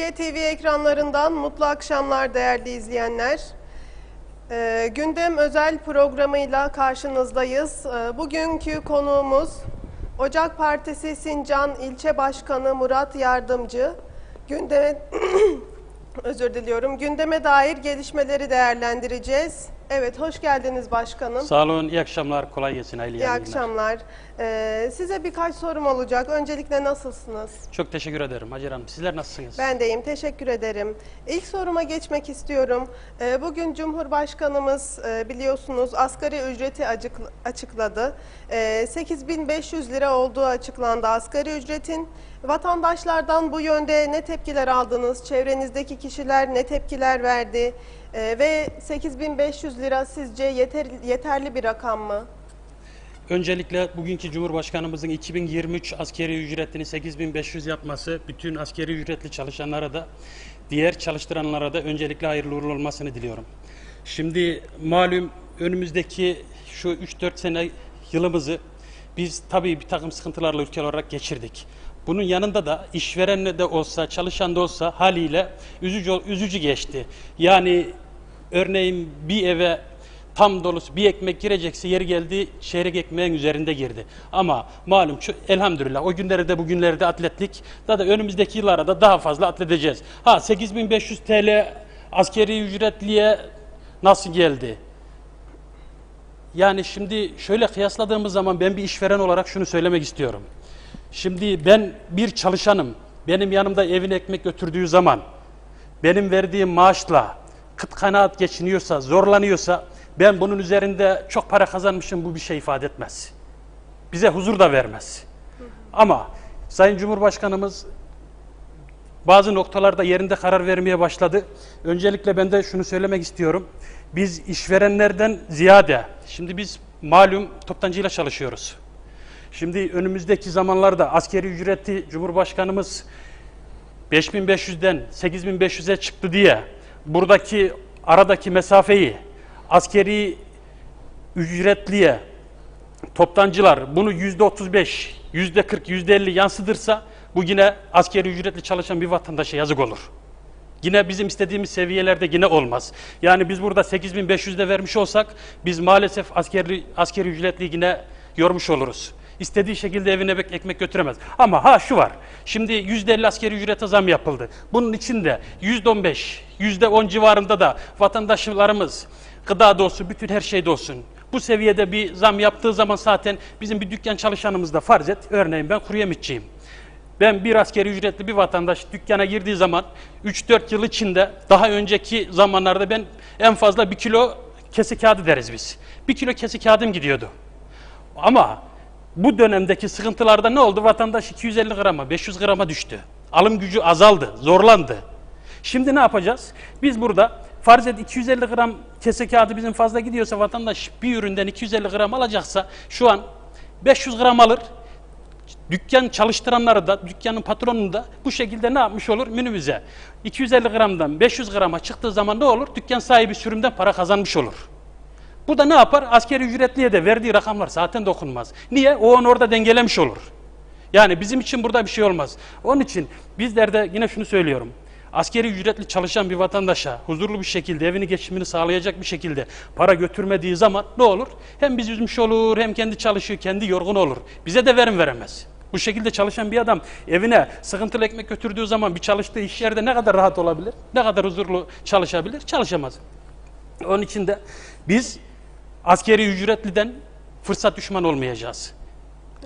Külliye TV ekranlarından mutlu akşamlar değerli izleyenler. Ee, gündem özel programıyla karşınızdayız. Ee, bugünkü konuğumuz Ocak Partisi Sincan İlçe Başkanı Murat Yardımcı. Gündeme özür diliyorum. Gündeme dair gelişmeleri değerlendireceğiz. Evet, hoş geldiniz başkanım. Sağ olun, iyi akşamlar, kolay gelsin, hayırlı İyi yayınlar. akşamlar. Ee, size birkaç sorum olacak. Öncelikle nasılsınız? Çok teşekkür ederim Hacer Hanım. Sizler nasılsınız? Ben deyim, teşekkür ederim. İlk soruma geçmek istiyorum. Ee, Bugün Cumhurbaşkanımız e, biliyorsunuz asgari ücreti acık- açıkladı. Ee, 8500 lira olduğu açıklandı asgari ücretin. Vatandaşlardan bu yönde ne tepkiler aldınız? Çevrenizdeki kişiler ne tepkiler verdi? Ee, Ve 8500 lira sizce yeter, yeterli bir rakam mı? Öncelikle bugünkü Cumhurbaşkanımızın 2023 askeri ücretini 8500 yapması bütün askeri ücretli çalışanlara da diğer çalıştıranlara da öncelikle hayırlı uğurlu olmasını diliyorum. Şimdi malum önümüzdeki şu 3-4 sene yılımızı biz tabii bir takım sıkıntılarla ülke olarak geçirdik. Bunun yanında da işveren de olsa, çalışan da olsa haliyle üzücü, üzücü geçti. Yani örneğin bir eve tam dolusu bir ekmek girecekse yeri geldi çeyrek ekmeğin üzerinde girdi. Ama malum şu, elhamdülillah o günleri de bugünleri de atletlik. Daha da önümüzdeki yıllara da daha fazla atledeceğiz. Ha 8500 TL askeri ücretliye nasıl geldi? Yani şimdi şöyle kıyasladığımız zaman ben bir işveren olarak şunu söylemek istiyorum. Şimdi ben bir çalışanım. Benim yanımda evine ekmek götürdüğü zaman benim verdiğim maaşla kıt kanaat geçiniyorsa, zorlanıyorsa ben bunun üzerinde çok para kazanmışım bu bir şey ifade etmez. Bize huzur da vermez. Ama Sayın Cumhurbaşkanımız bazı noktalarda yerinde karar vermeye başladı. Öncelikle ben de şunu söylemek istiyorum. Biz işverenlerden ziyade, şimdi biz malum toptancıyla çalışıyoruz. Şimdi önümüzdeki zamanlarda askeri ücreti Cumhurbaşkanımız 5500'den 8500'e çıktı diye buradaki aradaki mesafeyi askeri ücretliye toptancılar bunu yüzde 35, yüzde 40, yüzde 50 yansıtırsa bu yine askeri ücretli çalışan bir vatandaşa yazık olur. Yine bizim istediğimiz seviyelerde yine olmaz. Yani biz burada 8500'de vermiş olsak biz maalesef askeri, askeri ücretli yine yormuş oluruz. İstediği şekilde evine ekmek götüremez. Ama ha şu var. Şimdi %50 askeri ücrete zam yapıldı. Bunun içinde %15, %10 civarında da vatandaşlarımız gıda da olsun, bütün her şeyde olsun. Bu seviyede bir zam yaptığı zaman zaten bizim bir dükkan çalışanımız da farz et. Örneğin ben kuru yemişçiyim. Ben bir askeri ücretli bir vatandaş dükkana girdiği zaman 3-4 yıl içinde daha önceki zamanlarda ben en fazla bir kilo kesi kağıdı deriz biz. Bir kilo kesi kağıdım gidiyordu. Ama bu dönemdeki sıkıntılarda ne oldu? Vatandaş 250 grama, 500 grama düştü. Alım gücü azaldı, zorlandı. Şimdi ne yapacağız? Biz burada farz et 250 gram kese kağıdı bizim fazla gidiyorsa vatandaş bir üründen 250 gram alacaksa şu an 500 gram alır. Dükkan çalıştıranları da, dükkanın patronunu da bu şekilde ne yapmış olur? Minimize. 250 gramdan 500 grama çıktığı zaman ne olur? Dükkan sahibi sürümden para kazanmış olur. Bu da ne yapar? Askeri ücretliye de verdiği rakamlar zaten dokunmaz. Niye? O onu orada dengelemiş olur. Yani bizim için burada bir şey olmaz. Onun için bizler de yine şunu söylüyorum. Askeri ücretli çalışan bir vatandaşa huzurlu bir şekilde evini geçimini sağlayacak bir şekilde para götürmediği zaman ne olur? Hem biz üzmüş olur hem kendi çalışıyor, kendi yorgun olur. Bize de verim veremez. Bu şekilde çalışan bir adam evine sıkıntılı ekmek götürdüğü zaman bir çalıştığı iş yerde ne kadar rahat olabilir? Ne kadar huzurlu çalışabilir? Çalışamaz. Onun için de biz askeri ücretliden fırsat düşman olmayacağız.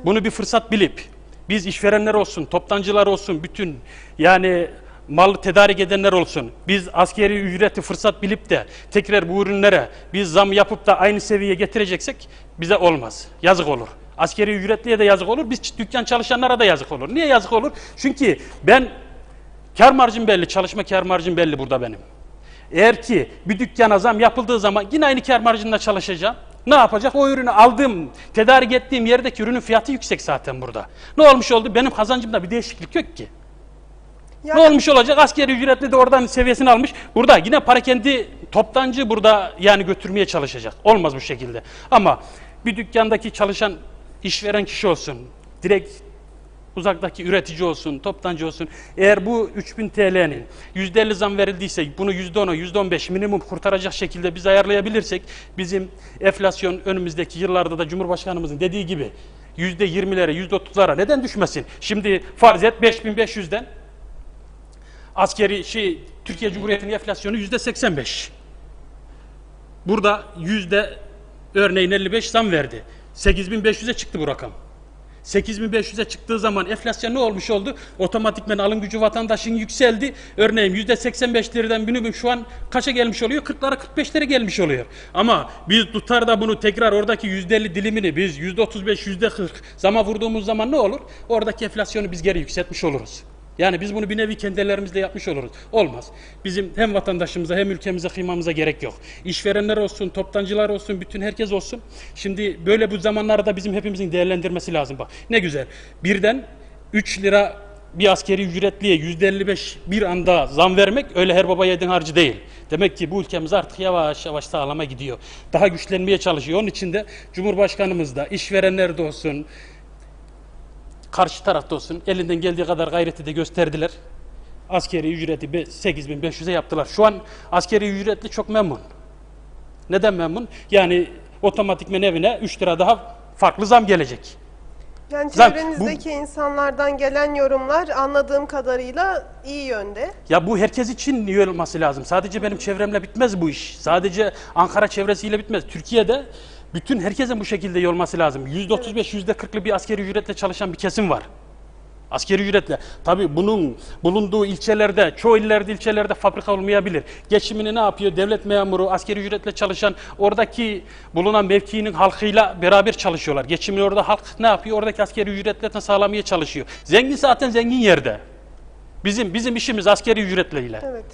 Bunu bir fırsat bilip biz işverenler olsun, toptancılar olsun, bütün yani mal tedarik edenler olsun. Biz askeri ücreti fırsat bilip de tekrar bu ürünlere biz zam yapıp da aynı seviyeye getireceksek bize olmaz. Yazık olur. Askeri ücretliye de yazık olur. Biz dükkan çalışanlara da yazık olur. Niye yazık olur? Çünkü ben kar marjım belli, çalışma kar marjım belli burada benim. Eğer ki bir dükkana zam yapıldığı zaman yine aynı kar marjında çalışacağım. Ne yapacak? O ürünü aldığım, tedarik ettiğim yerdeki ürünün fiyatı yüksek zaten burada. Ne olmuş oldu? Benim kazancımda bir değişiklik yok ki. Yani- Ne olmuş olacak? Askeri ücretli de oradan seviyesini almış. Burada yine para kendi toptancı burada yani götürmeye çalışacak. Olmaz bu şekilde. Ama bir dükkandaki çalışan işveren kişi olsun. Direkt uzaktaki üretici olsun, toptancı olsun. Eğer bu 3000 TL'nin %50 zam verildiyse bunu %10'a, %15 minimum kurtaracak şekilde biz ayarlayabilirsek bizim enflasyon önümüzdeki yıllarda da Cumhurbaşkanımızın dediği gibi %20'lere, %30'lara neden düşmesin? Şimdi farz et 5500'den askeri şey Türkiye Cumhuriyeti'nin enflasyonu %85. Burada yüzde örneğin 55 zam verdi. 8500'e çıktı bu rakam. 8500'e çıktığı zaman enflasyon ne olmuş oldu? Otomatikmen alım gücü vatandaşın yükseldi. Örneğin %85'lerden minimum şu an kaça gelmiş oluyor? 40'lara 45'lere gelmiş oluyor. Ama biz tutar da bunu tekrar oradaki %50 dilimini biz %35, %40 zama vurduğumuz zaman ne olur? Oradaki enflasyonu biz geri yükseltmiş oluruz. Yani biz bunu bir nevi kendi ellerimizle yapmış oluruz. Olmaz. Bizim hem vatandaşımıza hem ülkemize kıymamıza gerek yok. İşverenler olsun, toptancılar olsun, bütün herkes olsun. Şimdi böyle bu zamanlarda bizim hepimizin değerlendirmesi lazım. Bak ne güzel. Birden 3 lira bir askeri ücretliye %55 bir anda zam vermek öyle her baba yedin harcı değil. Demek ki bu ülkemiz artık yavaş yavaş sağlama gidiyor. Daha güçlenmeye çalışıyor. Onun için de Cumhurbaşkanımız da, işverenler de olsun, karşı tarafta olsun elinden geldiği kadar gayreti de gösterdiler. Askeri ücreti be- 8500'e yaptılar. Şu an askeri ücretli çok memnun. Neden memnun? Yani otomatikmen evine 3 lira daha farklı zam gelecek. Yani çevrenizdeki insanlardan gelen yorumlar anladığım kadarıyla iyi yönde. Ya bu herkes için iyi olması lazım. Sadece benim çevremle bitmez bu iş. Sadece Ankara çevresiyle bitmez. Türkiye'de bütün herkesin bu şekilde iyi olması lazım. %35, %40'lı bir askeri ücretle çalışan bir kesim var. Askeri ücretle. Tabii bunun bulunduğu ilçelerde, çoğu illerde, ilçelerde fabrika olmayabilir. Geçimini ne yapıyor? Devlet memuru, askeri ücretle çalışan, oradaki bulunan mevkinin halkıyla beraber çalışıyorlar. Geçimini orada halk ne yapıyor? Oradaki askeri ücretle sağlamaya çalışıyor. Zengin zaten zengin yerde. Bizim bizim işimiz askeri ücretleriyle. Evet.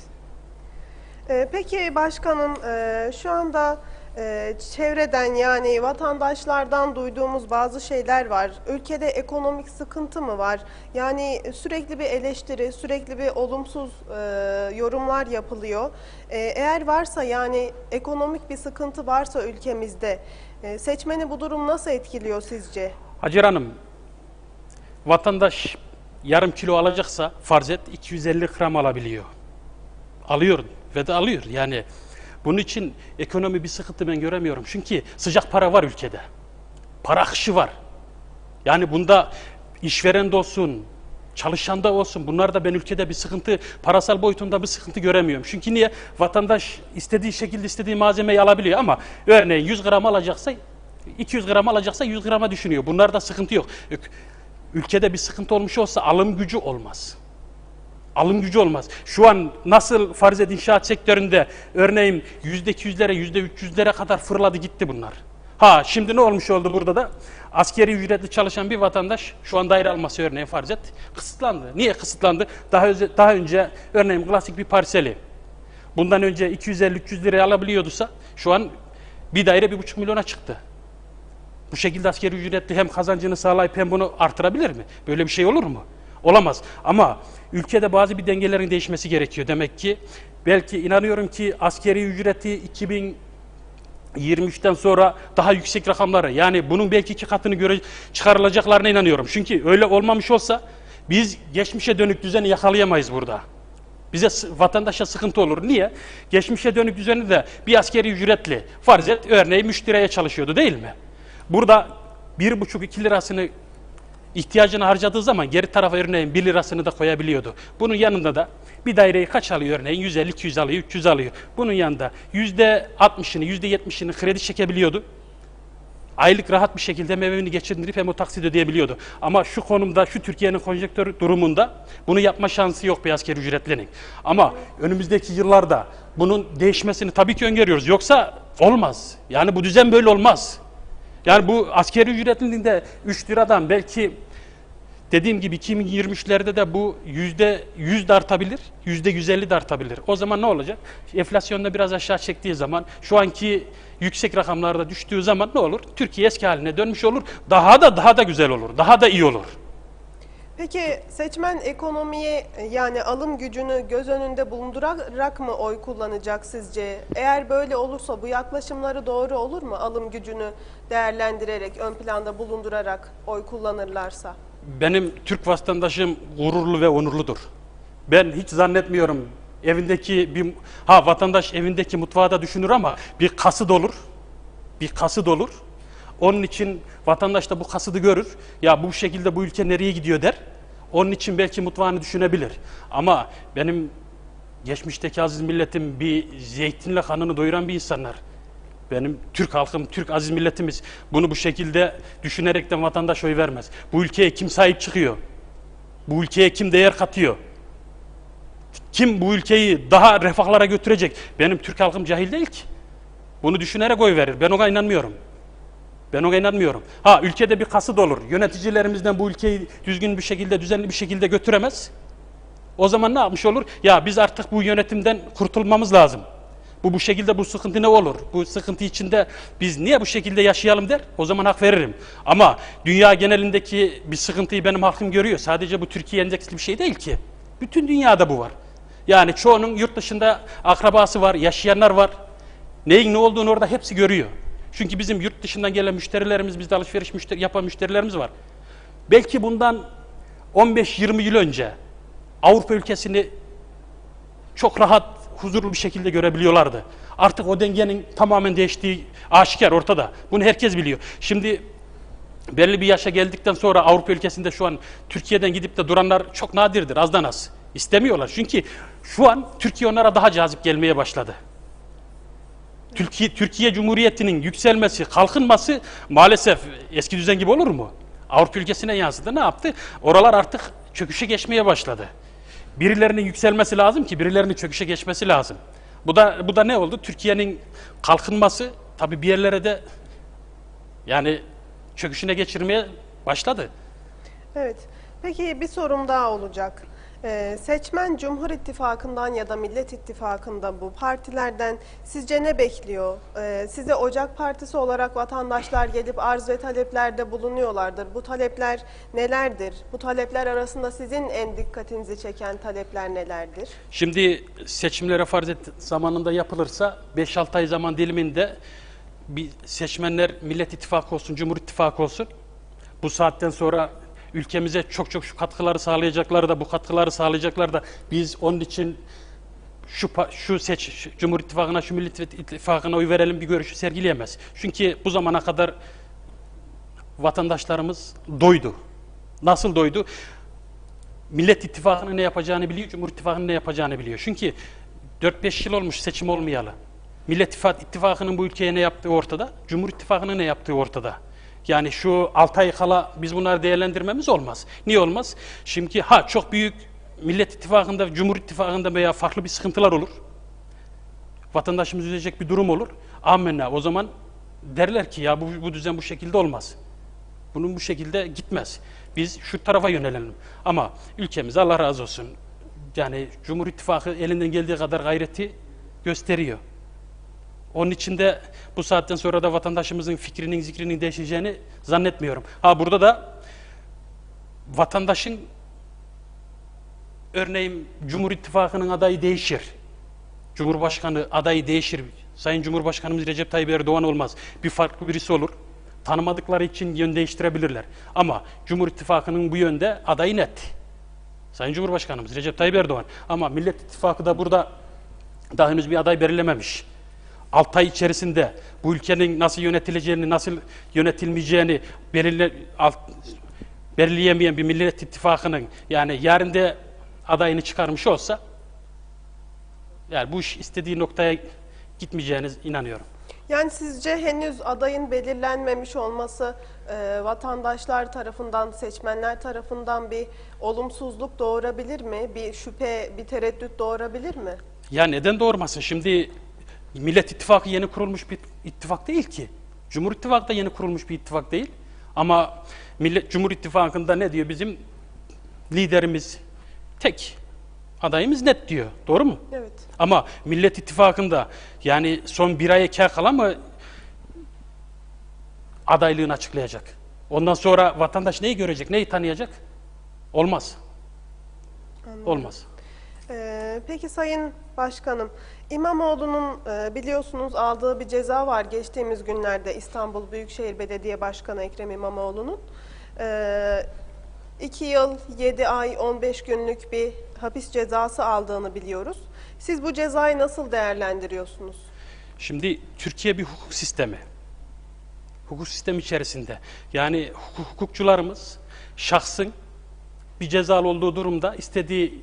Ee, peki başkanım e, şu anda e, çevreden yani vatandaşlardan duyduğumuz bazı şeyler var. Ülkede ekonomik sıkıntı mı var? Yani sürekli bir eleştiri, sürekli bir olumsuz e, yorumlar yapılıyor. E, eğer varsa yani ekonomik bir sıkıntı varsa ülkemizde e, seçmeni bu durum nasıl etkiliyor sizce? Hacer Hanım, vatandaş yarım kilo alacaksa farz et 250 gram alabiliyor. Alıyor ve de alıyor. Yani bunun için ekonomi bir sıkıntı ben göremiyorum. Çünkü sıcak para var ülkede. Para akışı var. Yani bunda işveren de olsun, çalışan da olsun. Bunlar da ben ülkede bir sıkıntı, parasal boyutunda bir sıkıntı göremiyorum. Çünkü niye? Vatandaş istediği şekilde istediği malzemeyi alabiliyor ama örneğin 100 gram alacaksa 200 gram alacaksa 100 grama düşünüyor. Bunlarda sıkıntı yok. Ülkede bir sıkıntı olmuş olsa alım gücü olmaz. Alım gücü olmaz. Şu an nasıl farz et inşaat sektöründe örneğin yüzde 200'lere yüzde 300'lere kadar fırladı gitti bunlar. Ha şimdi ne olmuş oldu burada da? Askeri ücretli çalışan bir vatandaş şu an daire alması örneğin farz et kısıtlandı. Niye kısıtlandı? Daha, öze- daha önce örneğin klasik bir parseli bundan önce 250-300 liraya alabiliyordusa şu an bir daire 1,5 milyona çıktı. Bu şekilde askeri ücretli hem kazancını sağlayıp hem bunu artırabilir mi? Böyle bir şey olur mu? Olamaz. Ama ülkede bazı bir dengelerin değişmesi gerekiyor. Demek ki belki inanıyorum ki askeri ücreti 2023'ten sonra daha yüksek rakamlara yani bunun belki iki katını göre çıkarılacaklarına inanıyorum. Çünkü öyle olmamış olsa biz geçmişe dönük düzeni yakalayamayız burada. Bize vatandaşa sıkıntı olur. Niye? Geçmişe dönük düzeni de bir askeri ücretli farz et örneğin müşteriye çalışıyordu değil mi? Burada bir buçuk iki lirasını ihtiyacını harcadığı zaman geri tarafa örneğin 1 lirasını da koyabiliyordu. Bunun yanında da bir daireyi kaç alıyor örneğin 150, 200 alıyor, 300 alıyor. Bunun yanında %60'ını, %70'ini kredi çekebiliyordu. Aylık rahat bir şekilde hem evini geçindirip hem o taksit ödeyebiliyordu. Ama şu konumda, şu Türkiye'nin konjonktür durumunda bunu yapma şansı yok bir askeri ücretlinin. Ama önümüzdeki yıllarda bunun değişmesini tabii ki öngörüyoruz. Yoksa olmaz. Yani bu düzen böyle olmaz. Yani bu askeri ücretlinin de 3 liradan belki dediğim gibi 2023'lerde de bu yüzde 100 de artabilir, yüzde 150 de artabilir. O zaman ne olacak? Enflasyonda biraz aşağı çektiği zaman, şu anki yüksek rakamlarda düştüğü zaman ne olur? Türkiye eski haline dönmüş olur. Daha da daha da güzel olur, daha da iyi olur. Peki seçmen ekonomiyi yani alım gücünü göz önünde bulundurarak mı oy kullanacak sizce? Eğer böyle olursa bu yaklaşımları doğru olur mu? Alım gücünü değerlendirerek, ön planda bulundurarak oy kullanırlarsa. benim Türk vatandaşım gururlu ve onurludur. Ben hiç zannetmiyorum evindeki bir ha vatandaş evindeki mutfağı da düşünür ama bir kasıt olur. Bir kasıt olur. Onun için vatandaş da bu kasıdı görür. Ya bu şekilde bu ülke nereye gidiyor der. Onun için belki mutfağını düşünebilir. Ama benim geçmişteki aziz milletim bir zeytinle kanını doyuran bir insanlar. Benim Türk halkım, Türk aziz milletimiz bunu bu şekilde düşünerekten vatandaş oy vermez. Bu ülkeye kim sahip çıkıyor? Bu ülkeye kim değer katıyor? Kim bu ülkeyi daha refahlara götürecek? Benim Türk halkım cahil değil ki. Bunu düşünerek oy verir. Ben ona inanmıyorum. Ben ona inanmıyorum. Ha ülkede bir kasıt olur. Yöneticilerimizden bu ülkeyi düzgün bir şekilde, düzenli bir şekilde götüremez. O zaman ne yapmış olur? Ya biz artık bu yönetimden kurtulmamız lazım. Bu bu şekilde bu sıkıntı ne olur? Bu sıkıntı içinde biz niye bu şekilde yaşayalım der. O zaman hak veririm. Ama dünya genelindeki bir sıkıntıyı benim halkım görüyor. Sadece bu Türkiye endeksli bir şey değil ki. Bütün dünyada bu var. Yani çoğunun yurt dışında akrabası var, yaşayanlar var. Neyin ne olduğunu orada hepsi görüyor. Çünkü bizim yurt dışından gelen müşterilerimiz, bizde alışveriş müşteri, yapan müşterilerimiz var. Belki bundan 15-20 yıl önce Avrupa ülkesini çok rahat, huzurlu bir şekilde görebiliyorlardı. Artık o dengenin tamamen değiştiği aşikar ortada. Bunu herkes biliyor. Şimdi belli bir yaşa geldikten sonra Avrupa ülkesinde şu an Türkiye'den gidip de duranlar çok nadirdir, azdan az. İstemiyorlar. Çünkü şu an Türkiye onlara daha cazip gelmeye başladı. Türkiye, Türkiye Cumhuriyeti'nin yükselmesi, kalkınması maalesef eski düzen gibi olur mu? Avrupa ülkesine yansıdı. Ne yaptı? Oralar artık çöküşe geçmeye başladı. Birilerinin yükselmesi lazım ki birilerinin çöküşe geçmesi lazım. Bu da bu da ne oldu? Türkiye'nin kalkınması tabii bir yerlere de yani çöküşüne geçirmeye başladı. Evet. Peki bir sorum daha olacak. Ee, seçmen Cumhur İttifakı'ndan ya da Millet İttifakı'nda bu partilerden sizce ne bekliyor? Ee, size Ocak Partisi olarak vatandaşlar gelip arz ve taleplerde bulunuyorlardır. Bu talepler nelerdir? Bu talepler arasında sizin en dikkatinizi çeken talepler nelerdir? Şimdi seçimlere farz et zamanında yapılırsa 5-6 ay zaman diliminde bir seçmenler Millet İttifakı olsun, Cumhur İttifakı olsun. Bu saatten sonra ülkemize çok çok şu katkıları sağlayacaklar da bu katkıları sağlayacaklar da biz onun için şu şu seç şu Cumhur İttifakı'na şu Millet İttifakı'na oy verelim bir görüşü sergileyemez. Çünkü bu zamana kadar vatandaşlarımız doydu. Nasıl doydu? Millet İttifakı'nın ne yapacağını biliyor, Cumhur İttifakı'nın ne yapacağını biliyor. Çünkü 4-5 yıl olmuş seçim olmayalı. Millet İttifak- İttifakı'nın bu ülkeye ne yaptığı ortada, Cumhur İttifakı'nın ne yaptığı ortada. Yani şu 6 ay kala biz bunları değerlendirmemiz olmaz. Niye olmaz? Şimdi ha çok büyük Millet İttifakı'nda, Cumhur İttifakı'nda veya farklı bir sıkıntılar olur. Vatandaşımız üzecek bir durum olur. Amenna. O zaman derler ki ya bu, bu düzen bu şekilde olmaz. Bunun bu şekilde gitmez. Biz şu tarafa yönelelim. Ama ülkemiz Allah razı olsun. Yani Cumhur İttifakı elinden geldiği kadar gayreti gösteriyor. Onun için de bu saatten sonra da vatandaşımızın fikrinin, zikrinin değişeceğini zannetmiyorum. Ha burada da vatandaşın örneğin Cumhur İttifakı'nın adayı değişir. Cumhurbaşkanı adayı değişir. Sayın Cumhurbaşkanımız Recep Tayyip Erdoğan olmaz. Bir farklı birisi olur. Tanımadıkları için yön değiştirebilirler. Ama Cumhur İttifakı'nın bu yönde adayı net. Sayın Cumhurbaşkanımız Recep Tayyip Erdoğan. Ama Millet İttifakı da burada daha henüz bir aday belirlememiş. 6 ay içerisinde bu ülkenin nasıl yönetileceğini, nasıl yönetilmeyeceğini belirle, alt, belirleyemeyen bir Millet İttifakı'nın yani yarın da adayını çıkarmış olsa yani bu iş istediği noktaya gitmeyeceğine inanıyorum. Yani sizce henüz adayın belirlenmemiş olması e, vatandaşlar tarafından, seçmenler tarafından bir olumsuzluk doğurabilir mi? Bir şüphe, bir tereddüt doğurabilir mi? Ya neden doğurmasın? Şimdi Millet İttifakı yeni kurulmuş bir ittifak değil ki. Cumhur İttifakı da yeni kurulmuş bir ittifak değil. Ama Millet Cumhur İttifakı'nda ne diyor bizim liderimiz? Tek adayımız net diyor. Doğru mu? Evet. Ama Millet İttifakı'nda yani son bir aya kâr kala mı adaylığını açıklayacak? Ondan sonra vatandaş neyi görecek, neyi tanıyacak? Olmaz. Olmaz. Ee, peki Sayın Başkanım, İmamoğlu'nun e, biliyorsunuz aldığı bir ceza var geçtiğimiz günlerde İstanbul Büyükşehir Belediye Başkanı Ekrem İmamoğlu'nun. Ee, 2 yıl 7 ay 15 günlük bir hapis cezası aldığını biliyoruz. Siz bu cezayı nasıl değerlendiriyorsunuz? Şimdi Türkiye bir hukuk sistemi. Hukuk sistemi içerisinde. Yani hukuk- hukukçularımız şahsın bir cezalı olduğu durumda istediği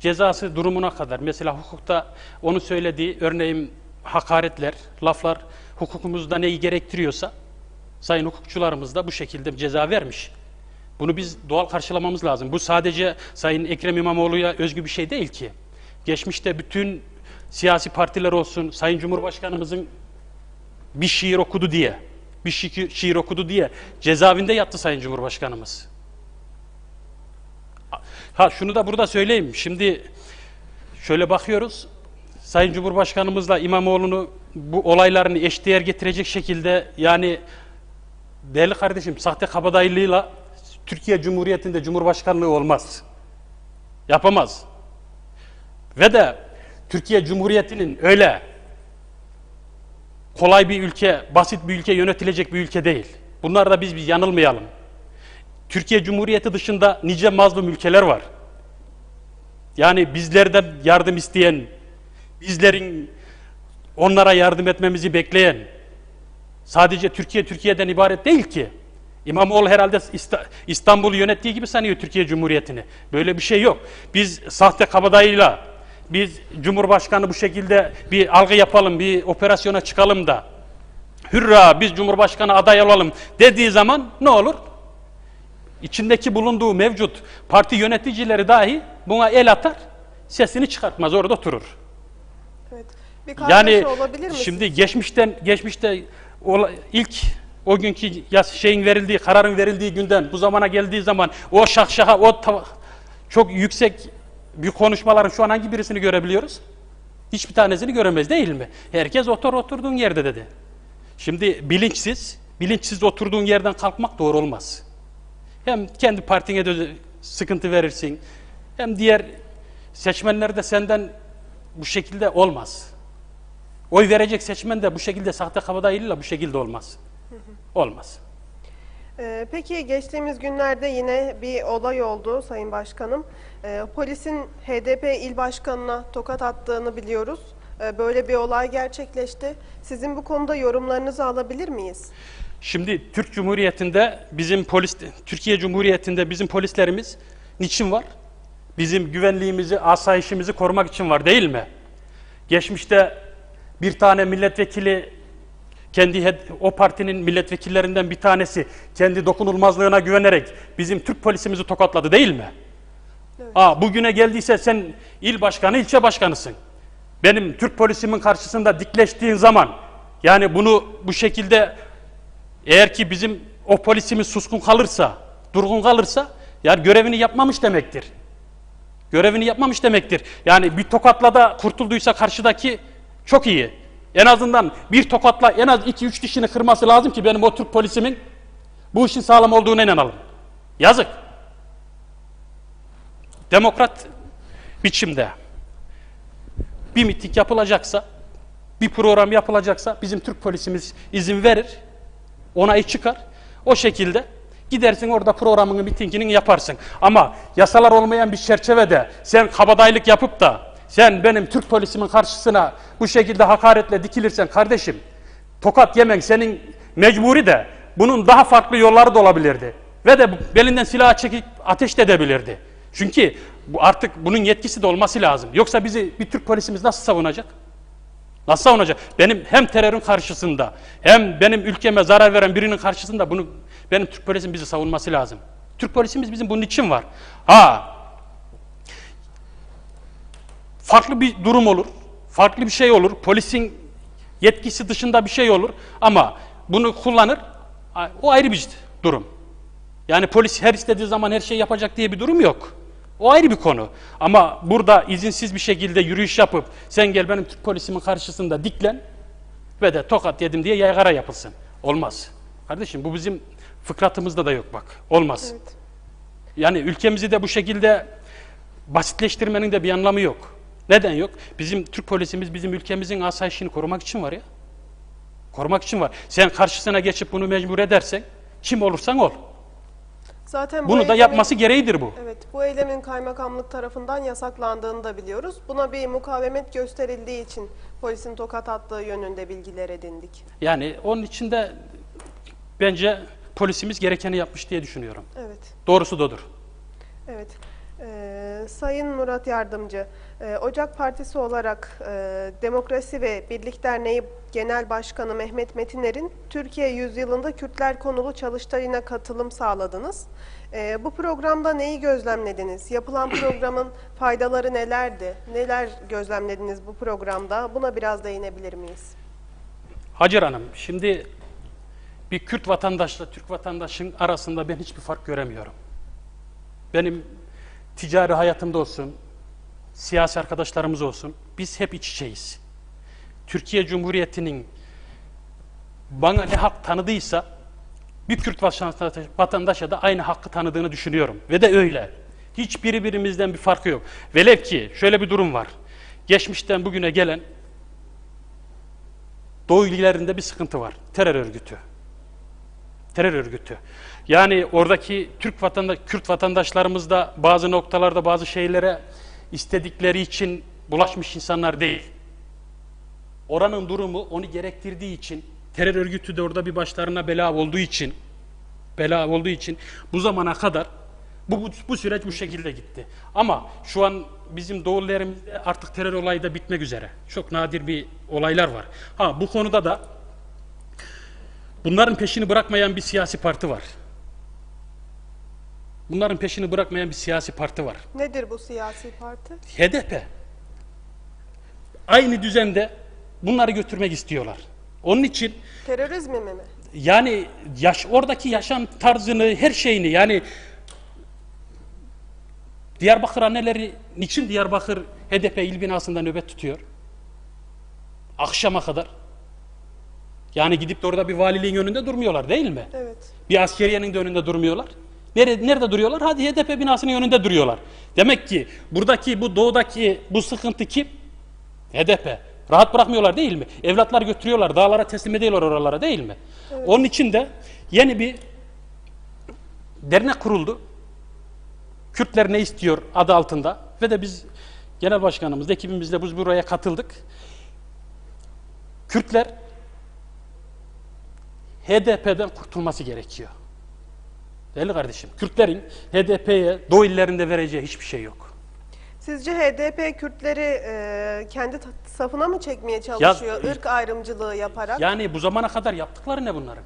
cezası durumuna kadar. Mesela hukukta onu söylediği örneğin hakaretler, laflar hukukumuzda neyi gerektiriyorsa sayın hukukçularımız da bu şekilde ceza vermiş. Bunu biz doğal karşılamamız lazım. Bu sadece Sayın Ekrem İmamoğlu'ya özgü bir şey değil ki. Geçmişte bütün siyasi partiler olsun, Sayın Cumhurbaşkanımızın bir şiir okudu diye, bir şiir, okudu diye cezaevinde yattı Sayın Cumhurbaşkanımız. Ha şunu da burada söyleyeyim. Şimdi şöyle bakıyoruz. Sayın Cumhurbaşkanımızla İmamoğlu'nu bu olaylarını eşdeğer getirecek şekilde yani değerli kardeşim sahte kabadayılığıyla Türkiye Cumhuriyeti'nde Cumhurbaşkanlığı olmaz. Yapamaz. Ve de Türkiye Cumhuriyeti'nin öyle kolay bir ülke, basit bir ülke yönetilecek bir ülke değil. Bunlar da biz bir yanılmayalım. Türkiye Cumhuriyeti dışında nice mazlum ülkeler var. Yani bizlerden yardım isteyen, bizlerin onlara yardım etmemizi bekleyen, sadece Türkiye Türkiye'den ibaret değil ki. İmamoğlu herhalde İsta- İstanbul'u yönettiği gibi sanıyor Türkiye Cumhuriyeti'ni. Böyle bir şey yok. Biz sahte kabadayıyla, biz Cumhurbaşkanı bu şekilde bir algı yapalım, bir operasyona çıkalım da hürra biz Cumhurbaşkanı aday olalım dediği zaman ne olur? İçindeki bulunduğu mevcut parti yöneticileri dahi buna el atar, sesini çıkartmaz, orada oturur. Evet. Bir Yani olabilir mi? şimdi geçmişten geçmişte ilk o günkü şeyin verildiği kararın verildiği günden bu zamana geldiği zaman o şahşaha o çok yüksek bir konuşmaların şu an hangi birisini görebiliyoruz? Hiçbir tanesini göremez değil mi? Herkes otur oturduğun yerde dedi. Şimdi bilinçsiz, bilinçsiz oturduğun yerden kalkmak doğru olmaz. Hem kendi partine de sıkıntı verirsin, hem diğer seçmenler de senden bu şekilde olmaz. Oy verecek seçmen de bu şekilde sahte kabadayıyla bu şekilde olmaz. Olmaz. Ee, peki geçtiğimiz günlerde yine bir olay oldu Sayın Başkanım. Ee, polisin HDP il başkanına tokat attığını biliyoruz. Ee, böyle bir olay gerçekleşti. Sizin bu konuda yorumlarınızı alabilir miyiz? Şimdi Türk Cumhuriyeti'nde bizim polis Türkiye Cumhuriyeti'nde bizim polislerimiz niçin var? Bizim güvenliğimizi, asayişimizi korumak için var değil mi? Geçmişte bir tane milletvekili kendi o partinin milletvekillerinden bir tanesi kendi dokunulmazlığına güvenerek bizim Türk polisimizi tokatladı değil mi? Aa, bugüne geldiyse sen il başkanı, ilçe başkanısın. Benim Türk polisimin karşısında dikleştiğin zaman yani bunu bu şekilde eğer ki bizim o polisimiz suskun kalırsa, durgun kalırsa yani görevini yapmamış demektir. Görevini yapmamış demektir. Yani bir tokatla da kurtulduysa karşıdaki çok iyi. En azından bir tokatla en az iki üç dişini kırması lazım ki benim o Türk polisimin bu işin sağlam olduğuna inanalım. Yazık. Demokrat biçimde bir miting yapılacaksa, bir program yapılacaksa bizim Türk polisimiz izin verir, onayı çıkar. O şekilde gidersin orada programını, mitingini yaparsın. Ama yasalar olmayan bir çerçevede sen kabadayılık yapıp da sen benim Türk polisimin karşısına bu şekilde hakaretle dikilirsen kardeşim tokat yemen senin mecburi de bunun daha farklı yolları da olabilirdi. Ve de belinden silah çekip ateş de edebilirdi. Çünkü artık bunun yetkisi de olması lazım. Yoksa bizi bir Türk polisimiz nasıl savunacak? Nasıl savunacak? Benim hem terörün karşısında hem benim ülkeme zarar veren birinin karşısında bunu benim Türk polisim bizi savunması lazım. Türk polisimiz bizim bunun için var. Ha farklı bir durum olur. Farklı bir şey olur. Polisin yetkisi dışında bir şey olur ama bunu kullanır. O ayrı bir durum. Yani polis her istediği zaman her şeyi yapacak diye bir durum yok. O ayrı bir konu. Ama burada izinsiz bir şekilde yürüyüş yapıp sen gel benim Türk polisimin karşısında diklen ve de tokat yedim diye yaygara yapılsın. Olmaz. Kardeşim bu bizim fıkratımızda da yok bak. Olmaz. Evet. Yani ülkemizi de bu şekilde basitleştirmenin de bir anlamı yok. Neden yok? Bizim Türk polisimiz bizim ülkemizin asayişini korumak için var ya. Korumak için var. Sen karşısına geçip bunu mecbur edersen kim olursan ol. Zaten bu Bunu da eylemin- yapması gereğidir bu. Evet, bu eylemin kaymakamlık tarafından yasaklandığını da biliyoruz. Buna bir mukavemet gösterildiği için polisin tokat attığı yönünde bilgiler edindik. Yani onun için de bence polisimiz gerekeni yapmış diye düşünüyorum. Evet. Doğrusu da odur. Evet. Ee, Sayın Murat Yardımcı, e, Ocak Partisi olarak e, Demokrasi ve Birlik Derneği Genel Başkanı Mehmet Metiner'in Türkiye Yüzyılında Kürtler konulu çalıştayına katılım sağladınız. E, bu programda neyi gözlemlediniz? Yapılan programın faydaları nelerdi? Neler gözlemlediniz bu programda? Buna biraz değinebilir miyiz? Hacer Hanım, şimdi bir Kürt vatandaşla Türk vatandaşın arasında ben hiçbir fark göremiyorum. Benim ticari hayatımda olsun, siyasi arkadaşlarımız olsun, biz hep iç içeyiz. Türkiye Cumhuriyeti'nin bana ne hak tanıdıysa bir Kürt vatandaşa- da aynı hakkı tanıdığını düşünüyorum. Ve de öyle. Hiçbiri birimizden bir farkı yok. Velev ki şöyle bir durum var. Geçmişten bugüne gelen Doğu illerinde bir sıkıntı var. Terör örgütü. Terör örgütü. Yani oradaki Türk vatandaş, Kürt vatandaşlarımız da bazı noktalarda bazı şeylere istedikleri için bulaşmış insanlar değil. Oranın durumu onu gerektirdiği için, terör örgütü de orada bir başlarına bela olduğu için, bela olduğu için bu zamana kadar bu, bu, bu süreç bu şekilde gitti. Ama şu an bizim doğularımızda artık terör olayı da bitmek üzere. Çok nadir bir olaylar var. Ha bu konuda da bunların peşini bırakmayan bir siyasi parti var. Bunların peşini bırakmayan bir siyasi parti var. Nedir bu siyasi parti? HDP. Aynı düzende bunları götürmek istiyorlar. Onun için Terörizmi mi? yani yaş oradaki yaşam tarzını, her şeyini yani Diyarbakır anneleri niçin Diyarbakır HDP il binasında nöbet tutuyor? Akşama kadar. Yani gidip de orada bir valiliğin önünde durmuyorlar değil mi? Evet. Bir askeriyenin de önünde durmuyorlar. Nerede, nerede duruyorlar? Hadi HDP binasının önünde duruyorlar. Demek ki buradaki bu doğudaki bu sıkıntı kim? HDP. Rahat bırakmıyorlar değil mi? Evlatlar götürüyorlar, dağlara teslim ediyorlar oralara değil mi? Onun için de yeni bir dernek kuruldu. Kürtler ne istiyor adı altında ve de biz genel başkanımız, ekibimizle biz buraya katıldık. Kürtler HDP'den kurtulması gerekiyor. Değerli kardeşim, Kürtlerin HDP'ye Doğu illerinde vereceği hiçbir şey yok. Sizce HDP Kürtleri e, kendi ta- safına mı çekmeye çalışıyor? Ya- ırk ayrımcılığı yaparak. Yani bu zamana kadar yaptıkları ne bunların?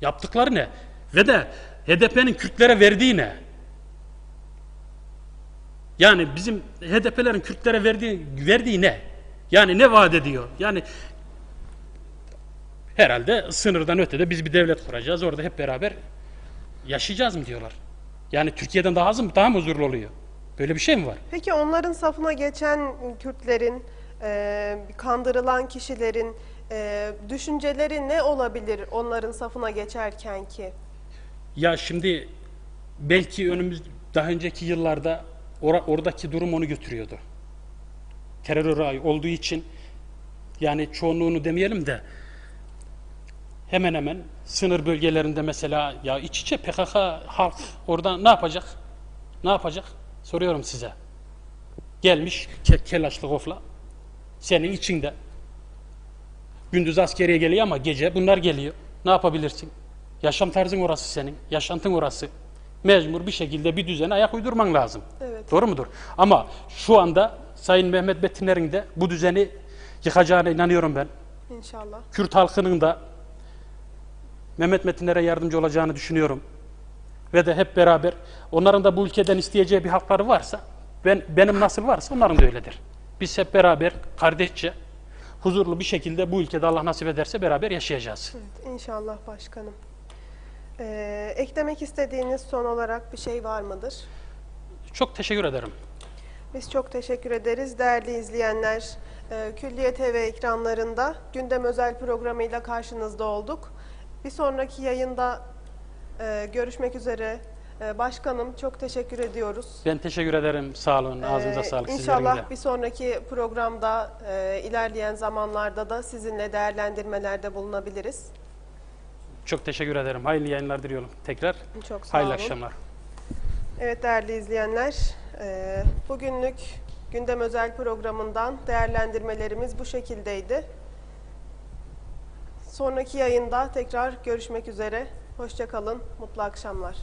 Yaptıkları ne? Ve de HDP'nin Kürtlere verdiği ne? Yani bizim HDP'lerin Kürtlere verdiği, verdiği ne? Yani ne vaat ediyor? Yani herhalde sınırdan ötede biz bir devlet kuracağız. Orada hep beraber yaşayacağız mı diyorlar. Yani Türkiye'den daha az mı, daha mı huzurlu oluyor? Böyle bir şey mi var? Peki onların safına geçen Kürtlerin, e, kandırılan kişilerin e, düşünceleri ne olabilir onların safına geçerken ki? Ya şimdi belki önümüz daha önceki yıllarda ora- oradaki durum onu götürüyordu. Terör olduğu için yani çoğunluğunu demeyelim de hemen hemen sınır bölgelerinde mesela ya iç içe PKK halk orada ne yapacak? Ne yapacak? Soruyorum size. Gelmiş ke kelaşlı kofla senin içinde. Gündüz askeriye geliyor ama gece bunlar geliyor. Ne yapabilirsin? Yaşam tarzın orası senin. Yaşantın orası. Mecbur bir şekilde bir düzene ayak uydurman lazım. Evet. Doğru mudur? Ama şu anda Sayın Mehmet Betiner'in de bu düzeni yıkacağına inanıyorum ben. İnşallah. Kürt halkının da Mehmet Metiner'e yardımcı olacağını düşünüyorum. Ve de hep beraber onların da bu ülkeden isteyeceği bir hakları varsa ben benim nasıl varsa onların da öyledir. Biz hep beraber kardeşçe huzurlu bir şekilde bu ülkede Allah nasip ederse beraber yaşayacağız. Evet, inşallah başkanım. E, eklemek istediğiniz son olarak bir şey var mıdır? Çok teşekkür ederim. Biz çok teşekkür ederiz değerli izleyenler. e, Külliye TV ekranlarında gündem özel programıyla karşınızda olduk. Bir sonraki yayında e, görüşmek üzere. E, Başkanım çok teşekkür ediyoruz. Ben teşekkür ederim. Sağ olun. Ağzınıza Ee, sağlık. İnşallah bir sonraki programda e, ilerleyen zamanlarda da sizinle değerlendirmelerde bulunabiliriz. Çok teşekkür ederim. Hayırlı yayınlar diliyorum. Tekrar Çok sağ hayırlı olun. akşamlar. Evet değerli izleyenler, e, bugünlük gündem özel programından değerlendirmelerimiz bu şekildeydi. Sonraki yayında tekrar görüşmek üzere. Hoşçakalın, mutlu akşamlar.